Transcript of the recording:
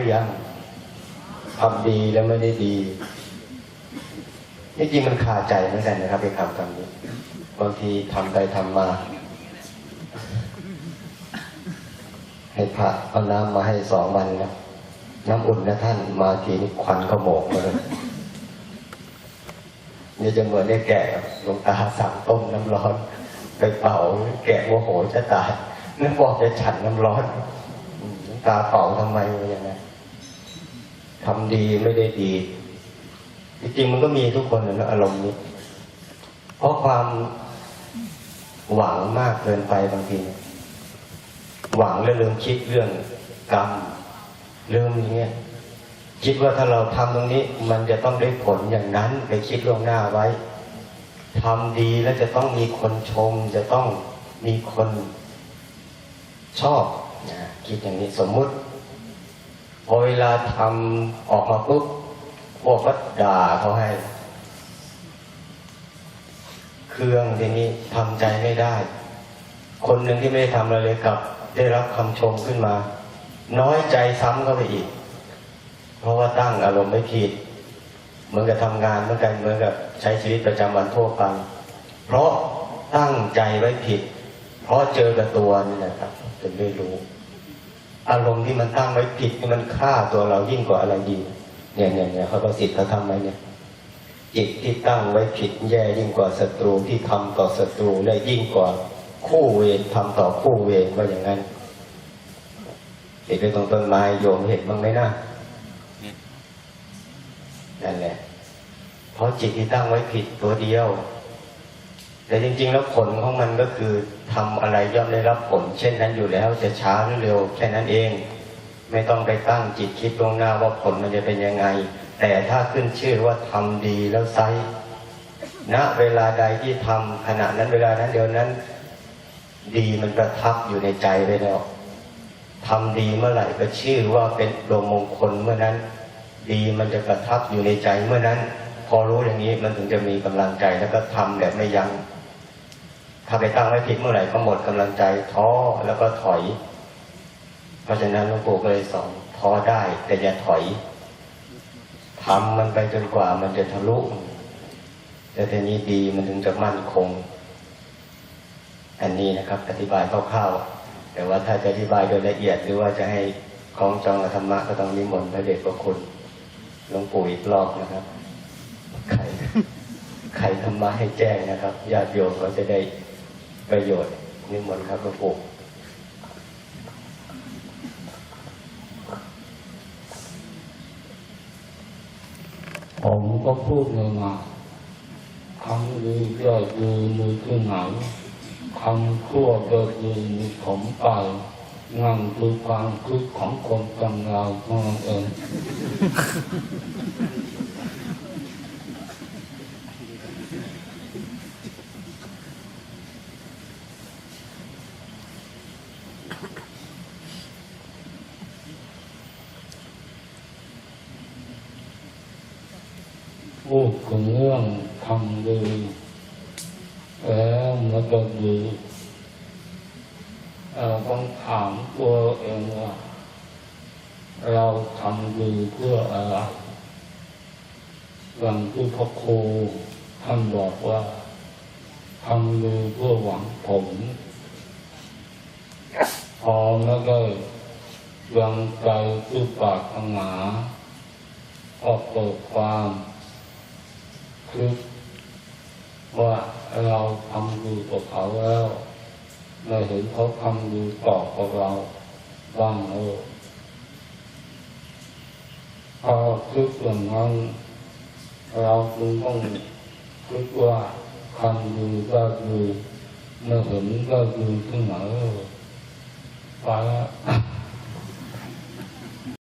รือยังทำดีแล้วไม่ได้ดีที่จริงมันคาใจเหมือนกันนะครับไอ้คำคำนี้บางทีทำไปทำมา ให้พระเอาน้ำมาให้สองวันนะน้ำอุ่นนะท่านมาทีนี้ควันขโมกเลยนี่จะเหมือนได้แกะลวงตาสั่งต้มน้ำร้อน ไปเป่าแกะโมโหจะตายนึกบอกจะฉันน้ำร้อนตาเป่าทำไมอย่างนั้น ทำดีไม่ได้ดี จริงๆมันก็มีทุกคนนะอารมณ์นี้ เพราะความหวังมากเกินไปบางที หวังแล้วลืมคิดเรื่องกรรมลืมอย่างเงี้ยคิดว่าถ้าเราทำตรงนี้ มันจะต้องได้ผลอย่างนั้นไปคิดล่วงหน้าไว้ทำดีแล้วจะต้องมีคนชม จะต้องมีคนชอบนะคิดอย่างนี้สมมุติ อเวลาทำออกมาปุ๊บพวกก็ด่าเขาให้ เครื่องทีนี้ทำใจไม่ได้ คนหนึ่งที่ไม่ได้ทำอะไรเลยกลับ ได้รับคำชมขึ้นมา น้อยใจซ้ำเข้าไปอีก เพราะว่าตั้งอารมณ์ไม่ผิดเหมือนกับทำงานเหมือนกันเหมือนกับใช้ชีวิตประจำวันทั่วไปเพราะตั้งใจไว้ผิด เพราะเจอกับตัวนี่แหละครับจนไม่รู้ อารมณ์ที่มันตั้งไว้ผิดนี่มันฆ่าตัวเรายิ่งกว่าอะไรดี เนี่ยเนี่ยเนี่ยเขาประสิทธิ์เขาทำไว้เนี่ยจิตที่ตั้งไว้ผิดแย่ยิ่งกว่าศัตรูที่ทำต่อศัตรูและยิ่งกว่าคู่เวรทำต่อคู่เวรว่าอย่างนั้นเห็นไปตรงต้นไม้โยมเห็นบ้างไหมนะนั่นแหละเพราะจิตที่ตั้งไว้ผิดตัวเดียว แต่จริง ๆ แล้วผลของมันก็คือทำอะไรย่อมได้รับผล เช่นนั้นอยู่แล้วจะช้าหรือเร็วแค่นั้นเอง ไม่ต้องไปตั้งจิตคิดล่วงหน้าว่าผลมันจะเป็นยังไง แต่ถ้าขึ้นชื่อว่าทำดีแล้วไซร้ณเวลาใดที่ทำขณะนั้นเวลานั้นเดียวนั้น ดีมันประทับอยู่ในใจไปแล้วทำดีเมื่อไหร่ก็ชื่อว่าเป็นดวงมงคลเมื่อนั้น ดีมันจะประทับอยู่ในใจเมื่อนั้น พอรู้อย่างนี้มันถึงจะมีกำลังใจแล้วก็ทำแบบไม่ยัง้ง ถ้าไปตั้งไว้ผิดเมื่อไหร่ก็หมดกำลังใจท้อแล้วก็ถอย เพราะฉะนั้นหลวงปู่ก็เลยสอนท้อได้ แต่อย่าถอยทำมันไปจนกว่ามันจะทะลุแต่ทีนี้ดีมันถึงจะมั่นคง อันนี้นะครับ อธิบายคร่าวๆแต่ว่าถ้าจะอธิบายโดยละเอียดหรือว่าจะให้คล้องจองกับธรรมะก็ต้องนิมนต์พระเดชพระคุณหลวงปู่อีกรอบนะครับใครใครธรรมะให้แจ้งนะครับญาติโยมก็จะได้ ประโยชน์นิมนต์ครับหลวงปู่ผมก็พูดเลยมาคำดีก็คือมือที่ไหนคำชั่วก็คือมือผมไปนั่นคือความคิดของคนจำเราเท่านั้นเอง พูดถึงเรื่องทำดีแล้วมันก็ดีเราต้องถามตัวเองว่าเราทำดีเพื่ออะไรอย่างที่พระครูท่านบอกว่าทำดีเพื่อหวังผลพอแล้วก็ยังใจที่ปรารถนาออกเกิดความ คือว่าเราทำดีกับเขาแล้วเราเห็นเขาทำดีต่อกับเราบ้างเออพอคิดอย่างนั้นเราจึงต้องคิดว่าทำดีก็ดีไม่เห็นก็ดีที่ไหนไปแล้ว